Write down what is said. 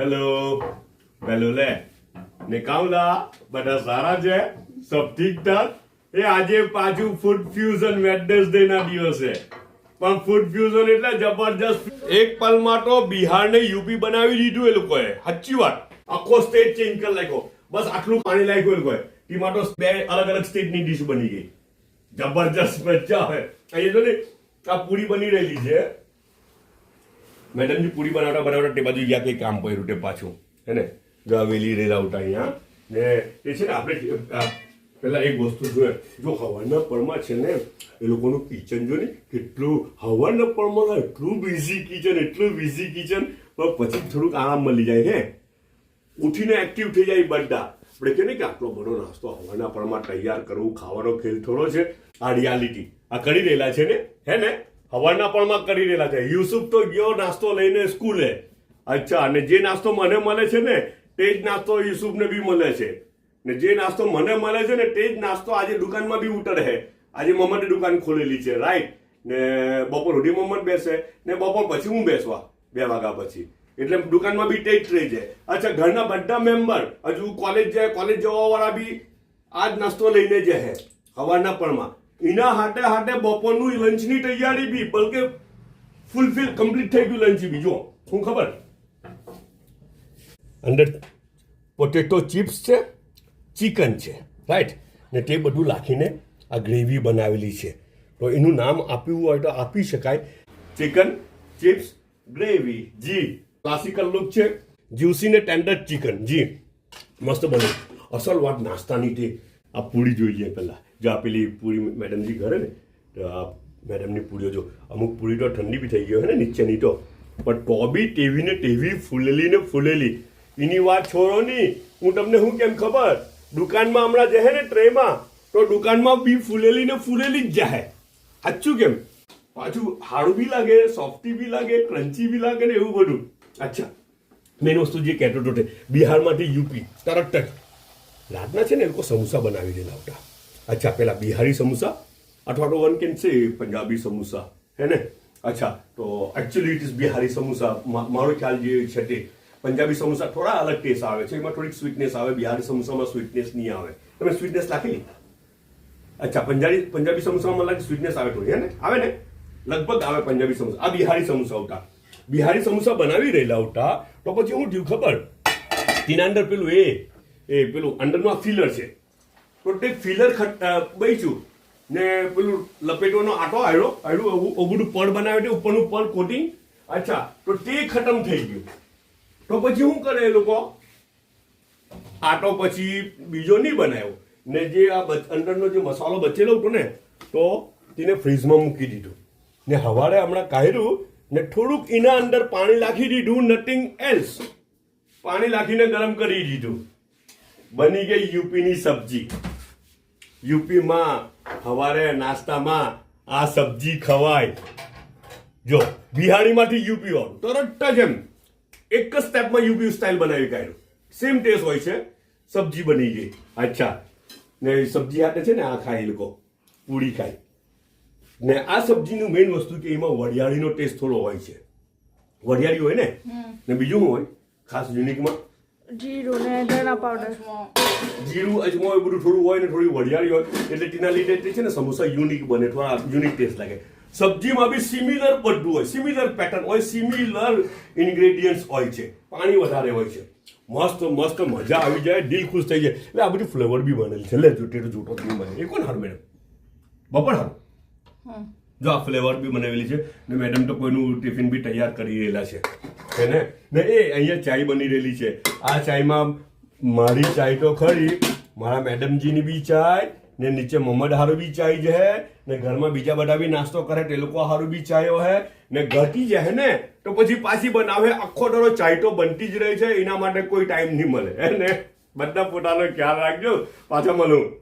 Hello hello લે ને કાવલા બધા સારા છે? સબ ઠીક ઠાક એ આજે પાછું ફૂડ ફ્યુઝન વેડનેસડે ના દિવસે. પણ ફૂડ ફ્યુઝન એટલે જબરજસ્ત એક પલમાં તો બિહારને યુપી બનાવી દીધું એ લોકોએ. સાચી વાત. આખો સ્ટેટ ચેન્જ કરી નાખ્યો. બસ આટલું પાણી નાખ્યું એ લોકોએ. એમાં તો બે અલગ અલગ સ્ટેટની ડીશ બની ગઈ. જબરજસ્ત મજા હોય અહીંયા જો ને આ પૂરી બની રહેલી છે. મેડમજી પૂરી બનાવતા બનાવતા તે બાજુ ગયા કંઈ કામ કર્યું તે પાછું, હે ને? જો હવેલી રેલા ઉઠા અહીંયા, ને એ છે ને આપણે પેલા એક વસ્તુ જોઈએ જો હવાના પળમાં છે ને, એ લોકોનું કિચન જો ને, કેટલું હવાના પળમાં એટલું બિઝી કિચન એટલું બિઝી કિચન પણ પછી થોડુંક આરામ મળી જાય, હે? ઉઠીને એક્ટિવ થઈ જાય બધા. આપણે કહે ને કે આટલો બધો નાસ્તો હવાના પળમાં તૈયાર કરવું, ખાવાનો ખેલ થોડો છે. આ રિયાલિટી આ કરી રહેલા છે ને, હે ને? હવાના પણમાં કરી રહેલા છે. યુસુફ તો ગયો નાસ્તો લઈને સ્કૂલે. અચ્છા, અને જે નાસ્તો મને મળે છે ને, તે જ નાસ્તો યુસુફને બી મળે છે. ને જે નાસ્તો મને મળે છે ને, તે જ નાસ્તો આજે દુકાનમાં બી ઉતરે છે આજે મમ્મડે દુકાન ખોલેલી છે રાઈટ ને બપોર સુધી મમ્મદ બેસે, ને બપોર પછી હું બેસવા, બે વાગ્યા પછી. એટલે દુકાનમાં બી જ રહી છે અચ્છા, ઘરના બધા મેમ્બર, હજુ કોલેજ જાય કોલેજ જવાવાળા બી આ જ નાસ્તો લઈને જાય હવાના પરમાં એના હાટે હાટે બપોરનું લંચની તૈયારી બી, બલકે ફૂલફિલ કમ્પ્લીટ થઈ ગયું લંચ બી જો શું ખબર? અંદર પોટેટો ચિપ્સ છે ચિકન છે રાઈટ ને તે બધું નાખીને આ ગ્રેવી બનાવેલી છે. તો એનું નામ આપ્યું હોય તો આપી શકાય. ચિકન ચિપ્સ ગ્રેવી જી. ક્લાસિકલ લુક છે. જ્યુસી ને ટેન્ડર ચિકન જી. મસ્ત બને. અસલ વાત નાસ્તાની તે. આ પૂરી જોઈએ પહેલા. જો આ પેલી પૂરી મેડમજી ઘરે ને મેડમની પૂરીઓ જો, અમુક પૂરી તો ઠંડી બી થઈ ગઈ હોય ને નીચેની તો. પણ તો બી ટેવી ને ટેવી, ફૂલેલી ને ફૂલેલી. એની વાત છોડો નહીં. હું તમને શું કેમ ખબર? દુકાનમાં હમણાં જશે ને ટ્રેમાં, તો દુકાનમાં બી ફૂલેલી ને ફૂલેલી જ જાય સાચું કેમ? પાછું હાડું બી લાગે, સોફ્ટી બી લાગે, ક્રન્ચી બી લાગે ને એવું બધું. અચ્છા મેન વસ્તુ જે કહેતો હતો બિહારમાંથી યુપી, તરત જ. રાતના છે ને એ લોકો સમોસા બનાવી દેલા હતા અચ્છા, પેલા બિહારી સમોસા અથવા તો one can say Punjabi samosa, હે ને? અચ્છા, તો actually it is Bihari samosa. મારો ખ્યાલ જે છે તે પંજાબી સમોસા થોડા અલગ ટેસ્ટ આવે છે. એમાં થોડીક સ્વીટનેસ આવે, બિહારી સમોસામાં સ્વીટનેસ નહીં આવે. તમે સ્વીટનેસ રાખેલી? અચ્છા, પંજાબી પંજાબી સમોસામાં લાગે સ્વીટનેસ આવે થોડી, હે ને? આવે ને? લગભગ આવે પંજાબી સમોસા. આ બિહારી સમોસા હતા બિહારી સમોસા બનાવી રહેલા હતા તો પછી હું થયું ખબર? તેના અંદર પેલું એ એ પેલું અંદરનું આ ફિલર છે. તો તે ફિલર બઈચું. ને પેલું લપેટવાનો આટો આવ્યો આવ્યું બધું પડ બનાવ્યું ઉપરનું પડ કોટિંગ અચ્છા, તો તે ખતમ થઈ ગયું. તો પછી શું કરે એ લોકો? આટો પછી બીજો નહીં બનાવ્યો. ને જે આ અંદરનો જે મસાલો બચેલો હતો ને, તો તેને ફ્રીઝમાં મૂકી દીધું. ને હવારે હમણાં કાઢ્યું ને થોડુંક એના અંદર પાણી નાખી દીધું નથિંગ એલ્સ પાણી નાખીને ગરમ કરી દીધું. બની ગઈ યુપીની સબ્જી. યુપીમાં સવારે નાસ્તામાં આ સબ્જી ખવાય. જો બિહારીમાંથી યુપી વાળું. તરત જ એમ. એક જ સ્ટેપમાં યુપી સ્ટાઇલ બનાવી કાઢ્યું. સેમ ટેસ્ટ હોય છે. સબ્જી બની ગઈ. અચ્છા. ને સબ્જી હાથે છે ને આ ખાય એ લોકો. પૂરી ખાય. ને આ સબ્જીનું મેઇન વસ્તુ કે એમાં વરિયાળીનો ટેસ્ટ થોડો હોય છે. વરિયાળી હોય ને? ને બીજું હોય? ખાસ યુનિકમાં જીરું ને ધણા પાવડર જીરું અજમો એ બધું થોડું હોય ને થોડી વરિયાળી હોય એટલે તેના લીધે તે છે ને સમોસા યુનિક બને થોડા યુનિક ટેસ્ટ લાગે. સબ્જીમાં બી સિમિલર બધું હોય સિમિલર પેટર્ન હોય સિમિલર ઇન્ગ્રેડિયન્ટ્સ હોય છે. પાણી વધારે હોય છે. મસ્ત મસ્ત મજા આવી જાય દિલ ખુશ થઈ જાય. એટલે આ બધી ફ્લેવર બી બનેલી છે. લે જોટેટો જોટો બી બને એ કોણ હારું મેડમ બપોર હારું? જો આ ફ્લેવર બી બનાવેલી છે. ને મેડમ તો કોઈનું ટિફિન બી તૈયાર કરી રહેલા છે. છે ને? એ અહીંયા ચાય બની રહેલી છે. આ ચાયમાં મારી ચાય તો ખરી, મારા મેડમજીની બી ચાય, ને નીચે મમ્મદ હારું બી ચાય છે ને ઘરમાં બીજા બધા બી નાસ્તો કરે તે લોકો હારું બી ચાયો હે, ને ઘટી જાય ને? તો પછી પાછી બનાવે, આખો દરો ચાય તો બનતી જ રહે છે, એના માટે કોઈ ટાઈમ નહીં મળે. હે ને? બધા પોતાનો ખ્યાલ રાખજો. પાછા મળું.